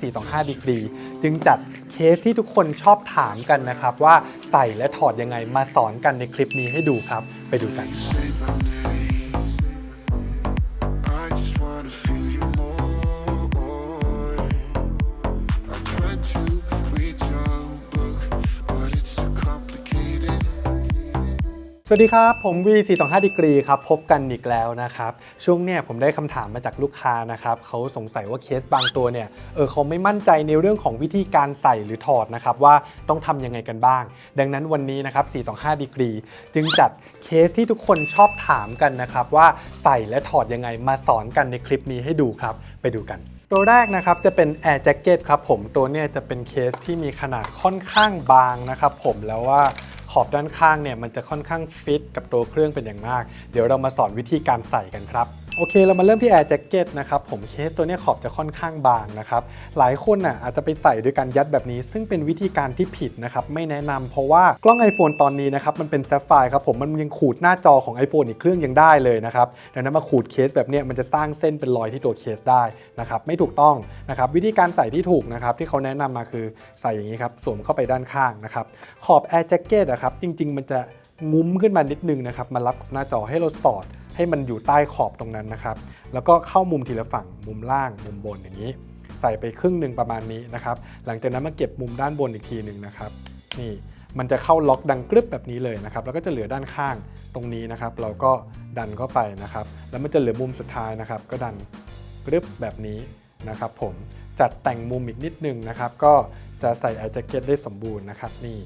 425ดีกรีจึงจัดเคสที่ทุกคนชอบถามกันนะครับ ว่าใส่และถอดยังไงมาสอนกันในคลิปนี้ให้ดูครับ ไปดูกัน สวัสดีครับ ผมวี425 ดีกรีครับพบกันอีกแล้วนะครับ ช่วงเนี้ยผมได้คำถามมาจากลูกค้านะครับเขาสงสัยว่าเคสบางตัวเนี่ยเออเขาไม่มั่นใจในเรื่องของวิธีการใส่หรือถอดนะครับว่าต้องทำยังไงกันบ้าง ดังนั้นวันนี้นะครับ 425 ดีกรี จึงจัดเคสที่ทุกคนชอบถามกันนะครับว่าใส่และถอดยังไงมาสอนกันในคลิปนี้ให้ดูครับ ไปดูกันตัวแรกนะครับจะเป็น Air Jacket ครับผมตัวเนี้ยจะเป็นเคสที่มีขนาดค่อนข้างบางนะครับผมแล้วว่า ขอบด้านข้างเนี่ยมันจะค่อนข้างฟิตกับตัวเครื่องเป็นอย่างมาก เดี๋ยวเรามาสอนวิธีการใส่กันครับ โอเคเรามาเริ่มที่ Air Jacket นะครับผมเคสตัวนี้ขอบจะค่อนข้างบางนะครับหลายคนน่ะอาจจะไปใส่ด้วยการยัดแบบนี้ ซึ่งเป็นวิธีการที่ผิดนะครับไม่แนะนำเพราะว่ากล้อง iPhone ตอนนี้นะครับมันเป็นแซฟไฟร์ครับผมมันยังขูดหน้าจอของ iPhone อีกเครื่องยังได้เลยนะครับดังนั้นมาขูดเคสแบบนี้มันจะสร้างเส้นเป็นรอยที่ตัวเคสได้นะครับไม่ถูกต้องนะครับวิธีการใส่ที่ถูกนะครับที่เขาแนะนำมาคือใส่อย่างนี้ครับสวมเข้าไปด้านข้างนะครับขอบ Air Jacket อะครับจริง ๆ มันจะงุ้มขึ้นมานิดนึงนะครับมารับกับหน้าจอให้เราสอด ให้มันอยู่ใต้ขอบตรงนั้นนะครับ แล้วก็เข้ามุมทีละฝั่งมุมล่างมุมบนอย่างนี้ ใส่ไปครึ่งหนึ่งประมาณนี้นะครับ หลังจากนั้นมาเก็บมุมด้านบนอีกทีหนึ่งนะครับ นี่มันจะเข้าล็อกดังกรึบแบบนี้เลยนะครับ แล้วก็จะเหลือด้านข้างตรงนี้นะครับ เราก็ดันเข้าไปนะครับ แล้วมันจะเหลือมุมสุดท้ายนะครับ ก็ดันกรึบแบบนี้นะครับ ผมจัดแต่งมุมอีกนิดนึงนะครับ ก็จะใส่ไอแจ็คเก็ตได้สมบูรณ์นะครับนี่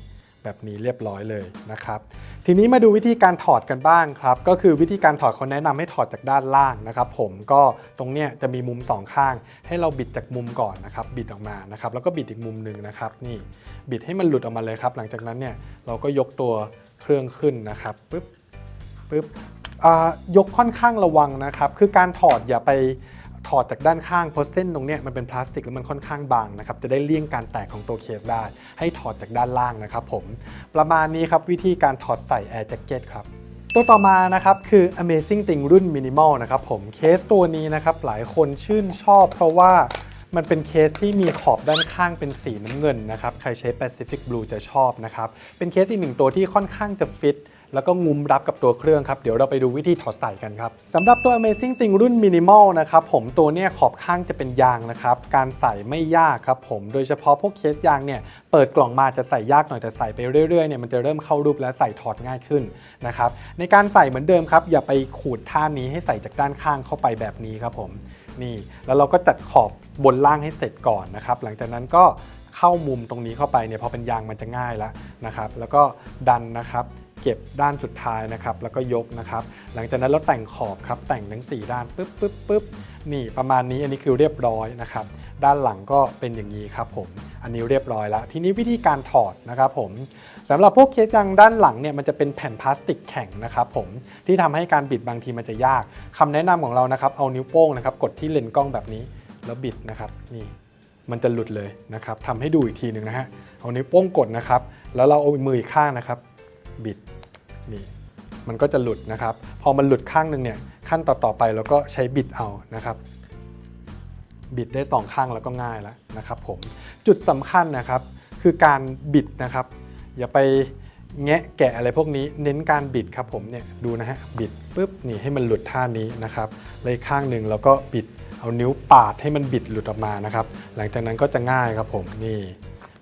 แบบนี้เรียบร้อยเลยนะครับ ทีนี้มาดูวิธีการถอดกันบ้างครับ ก็คือวิธีการถอดเขาแนะนำให้ถอดจากด้านล่างนะครับ ผมก็ตรงเนี้ยจะมีมุมสองข้าง ให้เราบิดจากมุมก่อนนะครับ บิดออกมานะครับ แล้วก็บิดอีกมุมหนึ่งนะครับ นี่บิดให้มันหลุดออกมาเลยครับ หลังจากนั้นเนี่ยเราก็ยกตัวเครื่องขึ้นนะครับปึ๊บปึ๊บยกค่อนข้างระวังนะครับ คือการถอดอย่าไป ถอดจากด้านข้างเพราะเส้นตรงเนี้ยมันเป็นพลาสติกแล้วมันค่อนข้างบางนะครับจะได้เลี่ยงการแตกของตัวเคสได้ ให้ถอดจากด้านล่างนะครับผมประมาณนี้ครับวิธีการถอดใส่ Air Jacket ครับตัวต่อมานะครับคือ Amazing Thing รุ่น Minimal นะครับผมเคสตัวนี้นะครับหลายคนชื่นชอบ เพราะว่ามันเป็นเคสที่มีขอบด้านข้างเป็นสีน้ำเงินนะครับใครใช้ Pacific Blue จะชอบนะครับเป็นเคสอีกหนึ่งตัวที่ค่อนข้างจะฟิต แล้วก็งุมรับกับตัวเครื่องครับ เดี๋ยวเราไปดูวิธีถอดใส่กันครับสำหรับตัว Amazing Thing รุ่น Minimal นะครับผมตัวเนี้ยขอบข้างจะเป็นยางนะครับ การใส่ไม่ยากครับผมโดยเฉพาะพวกเคสยางเนี่ยเปิดกล่องมาจะใส่ยากหน่อยแต่ใส่ไปเรื่อยๆเนี่ยมันจะเริ่มเข้ารูปและใส่ถอดง่ายขึ้นนะครับในการใส่เหมือนเดิมครับ อย่าไปขูดท่านี้ให้ใส่จากด้านข้างเข้าไปแบบนี้ครับผมนี่แล้วเราก็จัดขอบบนล่างให้เสร็จก่อนนะครับ หลังจากนั้นก็เข้ามุมตรงนี้เข้าไปเนี่ยพอเป็นยางมันจะง่ายแล้วนะครับ แล้วก็ดันนะครับ เก็บด้านสุดท้ายนะครับ แล้วก็ยกนะครับ หลังจากนั้นเราแต่งขอบครับ แต่งทั้ง 4 ด้านปึ๊บปึ๊บปึ๊บนี่ประมาณนี้อันนี้คือเรียบร้อยนะครับ ด้านหลังก็เป็นอย่างนี้ครับผม อันนี้เรียบร้อยแล้ว ทีนี้วิธีการถอดนะครับผมสำหรับพวกเคสจังด้านหลังเนี่ยมันจะเป็นแผ่นพลาสติกแข็งนะครับผมที่ทำให้การบิดบางทีมันจะยากคำแนะนำของเรานะครับเอานิ้วโป้งนะครับกดที่เลนส์กล้องแบบนี้แล้วบิดนะครับนี่มันจะหลุดเลยนะครับทำให้ดูอีกทีหนึ่งนะฮะเอานิ้วโป้งกดนะครับ แล้วเราเอามืออีกข้างนะครับ บิด นี่มันก็จะหลุดนะครับ พอมันหลุดข้างหนึ่งเนี่ยขั้นต่อๆไปเราก็ใช้บิดเอานะครับ บิดได้สองข้างแล้วก็ง่ายแล้วนะครับผมจุดสำคัญนะครับ คือการบิดนะครับ อย่าไปแงะแกะอะไรพวกนี้เน้นการบิดครับผมเนี่ยดูนะฮะบิดปุ๊บนี่ให้มันหลุดท่านี้นะครับเลยข้างหนึ่งแล้วก็บิดเอานิ้วปาดให้มันบิดหลุดออกมานะครับ หลังจากนั้นก็จะง่ายครับผมนี่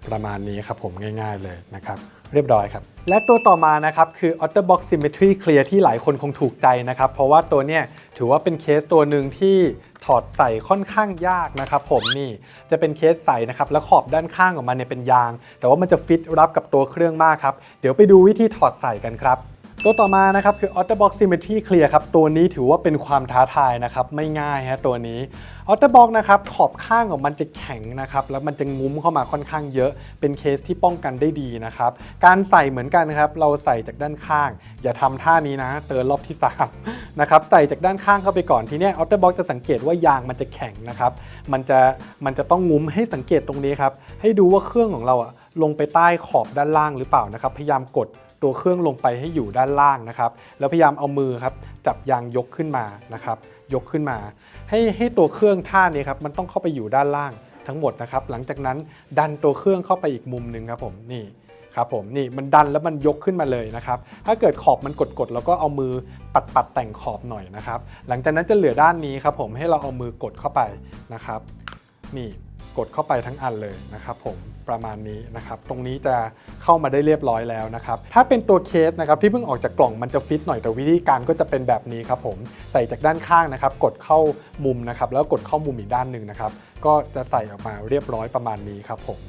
ประมาณนี้ครับผมง่าย ๆเลยนะครับ เรียบร้อยครับ และตัวต่อมานะครับคือ OtterBox Symmetry Clear ที่หลายคนคงถูกใจนะครับ เพราะว่าตัวเนี้ยถือว่าเป็นเคสตัวหนึ่งที่ถอดใส่ค่อนข้างยากนะครับผมนี่จะเป็นเคสใส่นะครับแล้วขอบด้านข้างของมันเนี่ยเป็นยาง แต่ว่ามันจะฟิตรับกับตัวเครื่องมากครับ เดี๋ยวไปดูวิธีถอดใส่กันครับ ตัวต่อมานะครับคือ OtterBox Symmetry Clear ครับ ตัวนี้ถือว่าเป็นความท้าทายนะครับ ไม่ง่ายฮะตัวนี้ OtterBox นะครับขอบข้างของมันจะแข็งนะครับ แล้วมันจะงุ้มเข้ามาค่อนข้างเยอะ เป็นเคสที่ป้องกันได้ดีนะครับ การใส่เหมือนกันครับ เราใส่จากด้านข้าง อย่าทำท่านี้นะ เตือนรอบที่3นะครับใส่จากด้านข้างเข้าไปก่อนทีเนี้ย OtterBox จะสังเกตว่ายางมันจะแข็งนะครับ มันจะมันจะต้องงุ้มให้สังเกตตรงนี้ครับให้ดูว่าเครื่องของเราอะ ลงไปใต้ขอบด้านล่างหรือเปล่านะครับ พยายามกดตัวเครื่องลงไปให้อยู่ด้านล่างนะครับ แล้วพยายามเอามือครับจับยางยกขึ้นมานะครับ ยกขึ้นมา ให้ให้ตัวเครื่องท่านี้ครับมันต้องเข้าไปอยู่ด้านล่างทั้งหมดนะครับ หลังจากนั้นดันตัวเครื่องเข้าไปอีกมุมหนึ่งครับผมนี่ครับผมนี่มันดันแล้วมันยกขึ้นมาเลยนะครับ ถ้าเกิดขอบมันกดๆแล้วก็เอามือปัดปัดๆแต่งขอบหน่อยนะครับ หลังจากนั้นจะเหลือด้านนี้ครับผมให้เราเอามือกดเข้าไปนะครับ นี่ กดเข้าไปทั้งอันเลยนะครับผมประมาณนี้นะครับ ตรงนี้จะเข้ามาได้เรียบร้อยแล้วนะครับ ถ้าเป็นตัวเคสนะครับที่เพิ่งออกจากกล่องมันจะฟิตหน่อยแต่วิธีการก็จะเป็นแบบนี้ครับผมใส่จากด้านข้างนะครับ กดเข้ามุมนะครับ แล้วกดเข้ามุมอีกด้านหนึ่งนะครับ ก็จะใส่ออกมาเรียบร้อยประมาณนี้ครับผม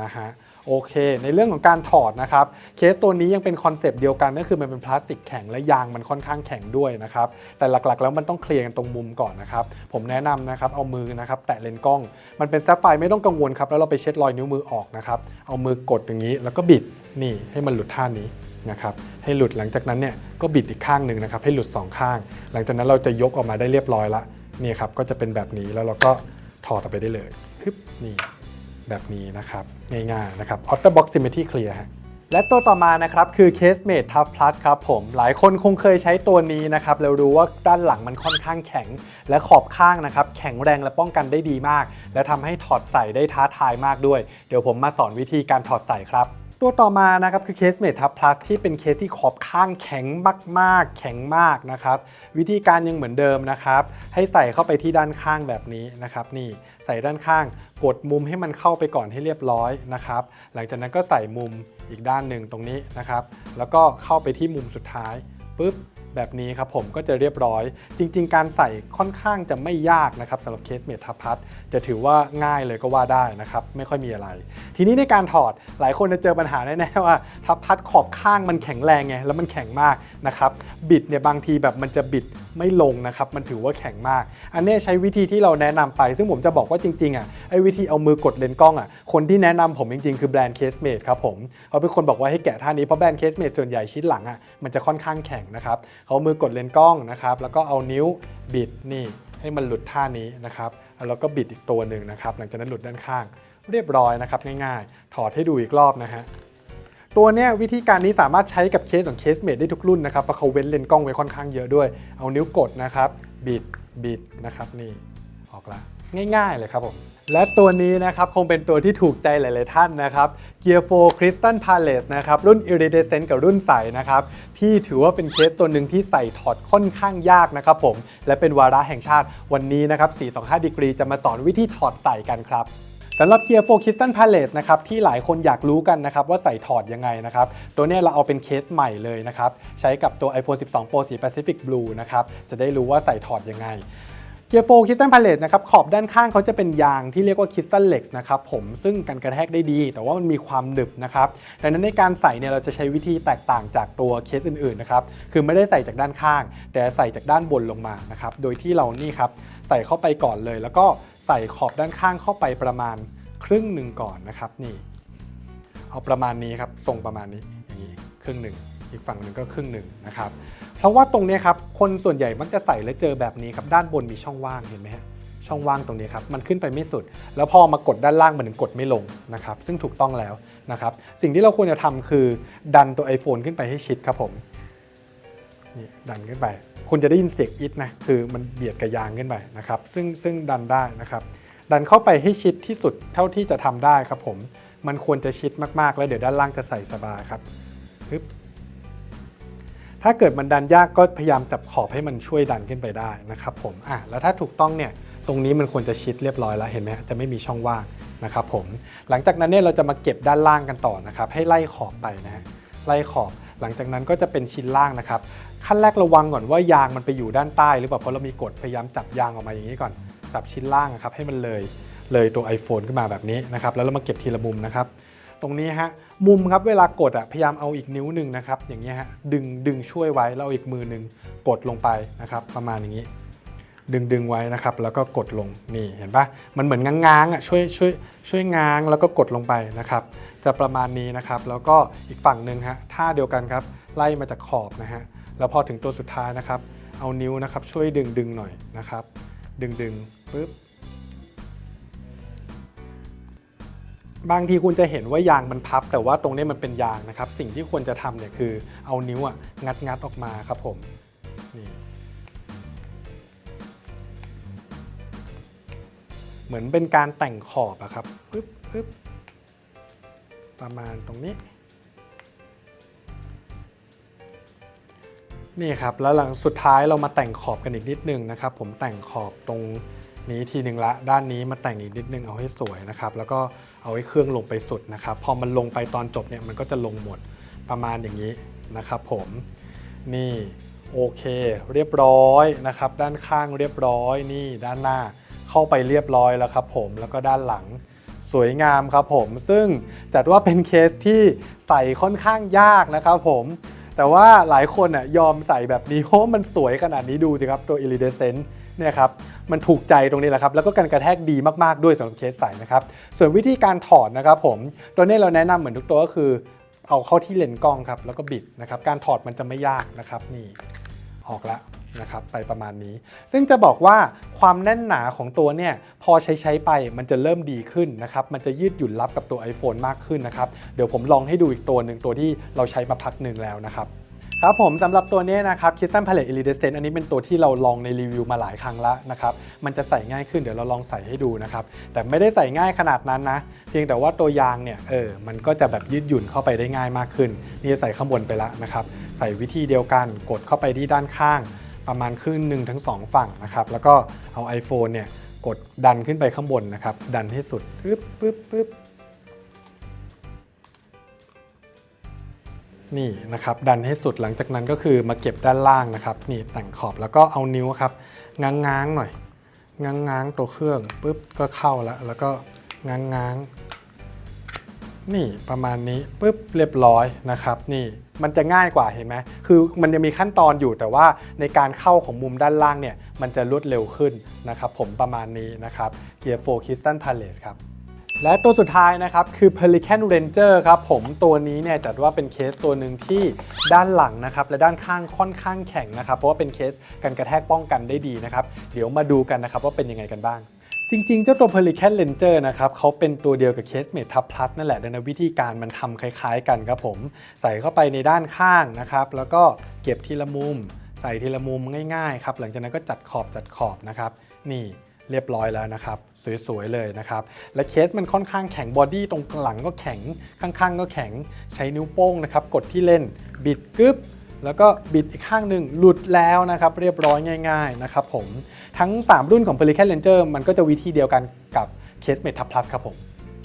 นะฮะ โอเค ในเรื่องของการถอดนะครับ เคสตัวนี้ยังเป็นคอนเซปต์เดียวกันก็คือมันเป็นพลาสติกแข็งและยางมันค่อนข้างแข็งด้วยนะครับ แต่หลักๆ แล้วมันต้องเคลียร์กันตรงมุมก่อนนะครับ ผมแนะนำนะครับ เอามือนะครับ แตะเลนส์กล้อง มันเป็นแซฟไฟไม่ต้องกังวลครับ แล้วเราไปเช็ดรอยนิ้วมือออกนะครับ เอามือกดอย่างนี้ แล้วก็บิดนี่ให้มันหลุดท่านี้นะครับให้หลุดหลังจากนั้นเนี่ยก็บิดอีกข้างหนึ่งนะครับให้หลุดสองข้าง หลังจากนั้นเราจะยกออกมาได้เรียบร้อยละนี่ครับก็จะเป็นแบบนี้แล้วเราก็ถอดออกไปได้เลยฮึบนี่แบบนี้นะครับ ง่ายๆนะครับ Outer Box Symmetry Clear ฮะและตัวต่อมานะครับคือ Casemate Tough Plus ครับผม หลายคนคงเคยใช้ตัวนี้นะครับแล้วรู้ว่าด้านหลังมันค่อนข้างแข็ง และขอบข้างนะครับแข็งแรงและป้องกันได้ดีมาก และทำให้ถอดใส่ได้ท้าทายมากด้วย เดี๋ยวผมมาสอนวิธีการถอดใส่ครับ ตัวต่อมานะครับคือเคสเมทัลพลัสที่เป็นเคสที่ขอบข้างแข็งมากๆ แข็งมากนะครับ วิธีการยังเหมือนเดิมนะครับ ให้ใส่เข้าไปที่ด้านข้างแบบนี้นะครับนี่ใส่ด้านข้างกดมุมให้มันเข้าไปก่อนให้เรียบร้อยนะครับ หลังจากนั้นก็ใส่มุมอีกด้านหนึ่งตรงนี้นะครับ แล้วก็เข้าไปที่มุมสุดท้ายปุ๊บ แบบนี้ครับผมก็จะเรียบร้อย จริง ๆ การใส่ค่อนข้างจะไม่ยากนะครับสำหรับเคสเมทัพัทจะถือว่าง่ายเลยก็ว่าได้นะครับ ไม่ค่อยมีอะไร ทีนี้ในการถอดหลายคนจะเจอปัญหาแน่ๆว่าทับพัดขอบข้างมันแข็งแรงไงแล้วมันแข็งมาก นะครับบิดเนี่ยบางทีแบบมันจะบิดไม่ลงนะครับมันถือว่าแข็งมาก อันนี้ใช้วิธีที่เราแนะนำไป ซึ่งผมจะบอกว่าจริงๆอะไอ้วิธีเอามือกดเลนส์กล้องอะคนที่แนะนำผมจริงๆ คือแบรนด์เคสเมดครับผมเขาเป็นคนบอกว่าให้แกะท่านี้เพราะแบรนด์เคสเมดส่วนใหญ่ชิ้นหลังอะมันจะค่อนข้างแข็งนะครับเขาเอามือกดเลนส์กล้องนะครับแล้วก็เอานิ้วบิดนี่ให้มันหลุดท่านี้นะครับแล้วก็บิดอีกตัวหนึ่งนะครับหลังจากนั้นหลุดด้านข้างเรียบร้อยนะครับง่ายๆ ถอดให้ดูอีกรอบนะฮะ ตัวเนี้ยวิธีการนี้สามารถใช้กับเคสของเคสเมดได้ทุกรุ่นนะครับเพราะเขาเว้นเลนส์กล้องไว้ค่อนข้างเยอะด้วย เอานิ้วกดนะครับบิดบิดนะครับนี่ออกละง่ายๆเลยครับผมและตัวนี้นะครับคงเป็นตัวที่ถูกใจหลาย ๆ ท่านนะครับ Gear 4 Crystal Palace นะครับรุ่น Iridescent กับรุ่นใสนะครับที่ถือว่าเป็นเคสตัวหนึ่งที่ใส่ถอดค่อนข้างยากนะครับผม และเป็นวาระแห่งชาติวันนี้นะครับ 425 ดีกรีจะมาสอนวิธีถอดใส่กันครับ สำหรับ Gear 4 Crystal Palace นะครับที่หลายคนอยากรู้กันนะครับว่าใส่ถอดยังไงนะครับตัวนี้เราเอาเป็นเคสใหม่เลยนะครับใช้กับตัว iPhone 12 Pro สี Pacific Blue นะครับจะได้รู้ว่าใส่ถอดยังไง Gear 4 Crystal Palace นะครับขอบด้านข้างเขาจะเป็นยางที่เรียกว่า Crystal Lex นะครับผมซึ่งกันกระแทกได้ดี แต่ว่ามันมีความหนึบนะครับดังนั้นในการใส่เนี่ยเราจะใช้วิธีแตกต่างจากตัวเคสอื่นๆนะครับคือไม่ได้ใส่จากด้านข้าง แต่ใส่จากด้านบนลงมานะครับโดยที่เรานี่ครับ ใส่เข้าไปก่อนเลย แล้วก็ใส่ขอบด้านข้างเข้าไปประมาณครึ่งหนึ่งก่อนนะครับนี่เอาประมาณนี้ครับทรงประมาณนี้อย่างนี้ครึ่งหนึ่งอีกฝั่งหนึ่งก็ครึ่งหนึ่งนะครับเพราะว่าตรงนี้ครับคนส่วนใหญ่มักจะใส่แล้วเจอแบบนี้ครับด้านบนมีช่องว่างเห็นไหมฮะช่องว่างตรงนี้ครับมันขึ้นไปไม่สุด แล้วพอมากดด้านล่างมันถึงกดไม่ลงนะครับซึ่งถูกต้องแล้วนะครับสิ่งที่เราควรจะทำคือดันตัว iPhone ขึ้นไปให้ชิดครับผม นี่ดันขึ้นไป คุณจะได้ยินเสียงอิดนะคือมันเบียดกับยางขึ้นไปนะครับ ซึ่งซึ่งดันได้นะครับ ดันเข้าไปให้ชิดที่สุดเท่าที่จะทำได้ครับผม มันควรจะชิดมากๆ แล้วเดี๋ยวด้านล่างจะใส่สบายครับปึ๊บถ้าเกิดมันดันยากก็พยายามจับขอบให้มันช่วยดันขึ้นไปได้นะครับผมอะแล้วถ้าถูกต้องเนี่ยตรงนี้มันควรจะชิดเรียบร้อยแล้วเห็นไหมจะไม่มีช่องว่างนะครับผมหลังจากนั้นเนี่ยเราจะมาเก็บด้านล่างกันต่อนะครับให้ไล่ขอบไปนะไล่ขอบ หลังจากนั้นก็จะเป็นชิ้นล่างนะครับ ขั้นแรกระวังก่อนว่ายางมันไปอยู่ด้านใต้หรือเปล่าเพราะเรามีกฎพยายามจับยางออกมาอย่างนี้ก่อน จับชิ้นล่างครับให้มันเลยเลยตัว iPhone ขึ้นมาแบบนี้นะครับแล้วเรามาเก็บทีละมุมนะครับ ตรงนี้ฮะมุมครับเวลากดอะพยายามเอาอีกนิ้วหนึ่งนะครับอย่างเงี้ยฮะดึงดึงช่วยไว้แล้วเอาอีกมือหนึ่งกดลงไปนะครับประมาณอย่างนี้ ดึงดึงไว้นะครับ แล้วก็กดลงนี่เห็นปะมันเหมือนง้างๆอะช่วยช่วยช่วยง้างแล้วก็กดลงไปนะครับ จะประมาณนี้นะครับ แล้วก็อีกฝั่งหนึ่งฮะท่าเดียวกันครับไล่มาจากขอบนะฮะแล้วพอถึงตัวสุดท้ายนะครับ เอานิ้วนะครับช่วยดึงดึงหน่อยนะครับ ดึงดึงปึ๊บบางทีคุณจะเห็นว่ายางมันพับ แต่ว่าตรงนี้มันเป็นยางนะครับ สิ่งที่ควรจะทำเนี่ยคือเอานิ้วอะงัดงัดออกมาครับผมนี่ มือนเป็นการแต่งขอบอะครับปึ๊บปึ๊บประมาณตรงนี้ นี่ครับแล้วหลังสุดท้ายเรามาแต่งขอบกันอีกนิดนึงนะครับ ผมแต่งขอบตรงนี้ทีหนึ่งละด้านนี้มาแต่งอีกนิดนึงเอาให้สวยนะครับ แล้วก็เอาให้เครื่องลงไปสุดนะครับ พอมันลงไปตอนจบเนี่ยมันก็จะลงหมดประมาณอย่างนี้นะครับ ผมนี่โอเค เรียบร้อยนะครับ ด้านข้างเรียบร้อยนี่ด้านหน้า เข้าไปเรียบร้อยแล้วครับผมแล้วก็ด้านหลังสวยงามครับผม ซึ่งจัดว่าเป็นเคสที่ใส่ค่อนข้างยากนะครับผมแต่ว่าหลายคนอะยอมใส่แบบนี้เพราะมันสวยขนาดนี้ดูสิครับตัว iridescent เนี่ยครับมันถูกใจตรงนี้แหละครับ แล้วก็การกระแทกดีมากๆด้วยสำหรับเคสใส่นะครับ ส่วนวิธีการถอดนะครับผม ตัวนี้เราแนะนำเหมือนทุกตัวก็คือ เอาเข้าที่เลนส์กล้องครับ แล้วก็บิดนะครับ การถอดมันจะไม่ยากนะครับนี่ออกแล้ว นะครับไปประมาณนี้ ซึ่งจะบอกว่าความแน่นหนาของตัวเนี่ยพอใช้ใช้ไปมันจะเริ่มดีขึ้นนะครับมันจะยืดหยุ่นรับกับตัว iPhone มากขึ้นนะครับเดี๋ยวผมลองให้ดูอีกตัวหนึ่งตัวที่เราใช้มาพักหนึ่งแล้วนะครับครับผมสำหรับตัวนี้นะครับ Crystal Palette Iridescent อันนี้เป็นตัวที่เราลองในรีวิวมาหลายครั้งแล้วนะครับ มันจะใส่ง่ายขึ้นเดี๋ยวเราลองใส่ให้ดูนะครับ แต่ไม่ได้ใส่ง่ายขนาดนั้นนะ เพียงแต่ว่าตัวยางเนี่ยเออ มันก็จะแบบยืดหยุ่นเข้าไปได้ง่ายมากขึ้น นี่ใส่ข้างบนไปล้วนะครับ ใส่วิธีเดียวกันกดเข้าไปที่ด้านข้าง ประมาณครึ่งหนึ่งทั้งสองฝั่งนะครับแล้วก็เอา iPhone เนี่ยกดดันขึ้นไปข้างบนนะครับ ดันให้สุดปึ๊บปึ๊บปึ๊บนี่นะครับดันให้สุดหลังจากนั้นก็คือมาเก็บด้านล่างนะครับ นี่แต่งขอบแล้วก็เอานิ้วครับง้างง้างๆหน่อย ง้างง้างๆตัวเครื่องปุ๊บก็เข้าแล้วแล้วก็ง้างง้างๆนี่ประมาณนี้ปุ๊บเรียบร้อยนะครับ นี่ มันจะง่ายกว่าเห็นไหมคือมันยังมีขั้นตอนอยู่แต่ว่าในการเข้าของมุมด้านล่างเนี่ยมันจะรวดเร็วขึ้นนะครับผมประมาณนี้นะครับ Gear 4 Crystal Palace ครับและตัวสุดท้ายนะครับคือ Pelican Ranger ครับผมตัวนี้เนี่ยจัดว่าเป็นเคสตัวหนึ่งที่ด้านหลังนะครับและด้านข้างค่อนข้างแข็งนะครับ เพราะว่าเป็นเคสกันกระแทกป้องกันได้ดีนะครับ เดี๋ยวมาดูกันนะครับว่าเป็นยังไงกันบ้าง จริงๆ เจ้าตัว Pelican Ranger นะครับเขาเป็นตัวเดียวกับ Case Mate Tab Plus นั่นแหละดังนั้นวิธีการมันทำคล้ายๆ กันครับผม ใส่เข้าไปในด้านข้างนะครับ แล้วก็เก็บทีละมุม ใส่ทีละมุมง่ายๆครับหลังจากนั้นก็จัดขอบจัดขอบนะครับ นี่เรียบร้อยแล้วนะครับ สวย ๆ เลยนะครับ และเคสมันค่อนข้างแข็งบอดี้ตรงหลังก็แข็งข้างๆ ก็แข็งใช้นิ้วโป้งนะครับ กดที่เล่นบิดกึ๊บ แล้วก็บิดอีกข้างหนึ่งหลุดแล้วนะครับเรียบร้อยง่าย ๆ นะครับผม ทั้ง 3 รุ่นของ Pelican Ranger มันก็จะวิธีเดียวกันกับ Case Mate Tab Plus ครับผม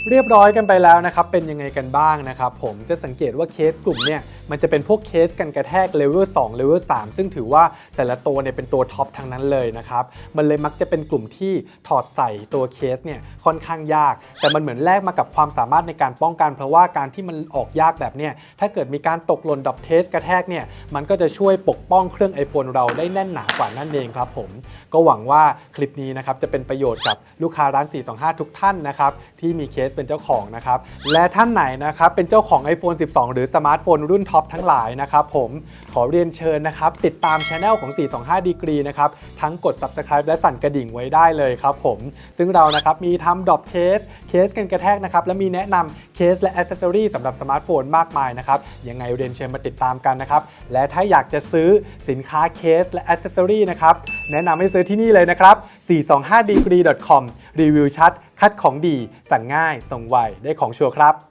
เรียบร้อยกันไปแล้วนะครับ เป็นยังไงกันบ้างนะครับผมจะสังเกตว่าเคสกลุ่มเนี่ย มันจะเป็นพวกเคสกันกระแทกเลเวล2เลเวล3ซึ่งถือว่าแต่ละตัวเนี่ยเป็นตัวท็อปทั้งนั้นเลยนะครับ มันเลยมักจะเป็นกลุ่มที่ถอดใส่ตัวเคสเนี่ยค่อนข้างยาก แต่มันเหมือนแลกมากับความสามารถในการป้องกัน เพราะว่าการที่มันออกยากแบบเนี่ยถ้าเกิดมีการตกหล่นดับเทสกระแทกเนี่ยมันก็จะช่วยปกป้องเครื่อง iPhone เราได้แน่นหนากว่านั่นเองครับผม ก็หวังว่าคลิปนี้นะครับจะเป็นประโยชน์กับลูกค้าร้าน 425 ทุกท่านนะครับที่มีเคสเป็นเจ้าของนะครับและท่านไหนนะครับเป็นเจ้าของ iPhone 12 หรือสมาร์ทโฟนรุ่นท็อปทั้งหลายนะครับผมขอเรียนเชิญนะครับ ติดตามช anel ของ 425 ดีกรีนะครับทั้งกด subscribe และสั่นกระดิ่งไว้ได้เลยครับผมซึ่งเรานะครับมีทำดรอปเคสเคสกันกระแทกนะครับและมีแนะนำเคสและอ c เซสซอรีสำหรับสมาร์ทโฟนมากมายนะครับยังไงเรียนเชิญมาติดตามกันนะครับและถ้าอยากจะซื้อสินค้าเคสและอ c เซสซอรีนะครับแนะนำให้ซื้อที่นี่เลยนะครับ 425degree.com รีวิวชัด คัดของดี สั่งง่าย ส่งไว ได้ของชัวร์ครับ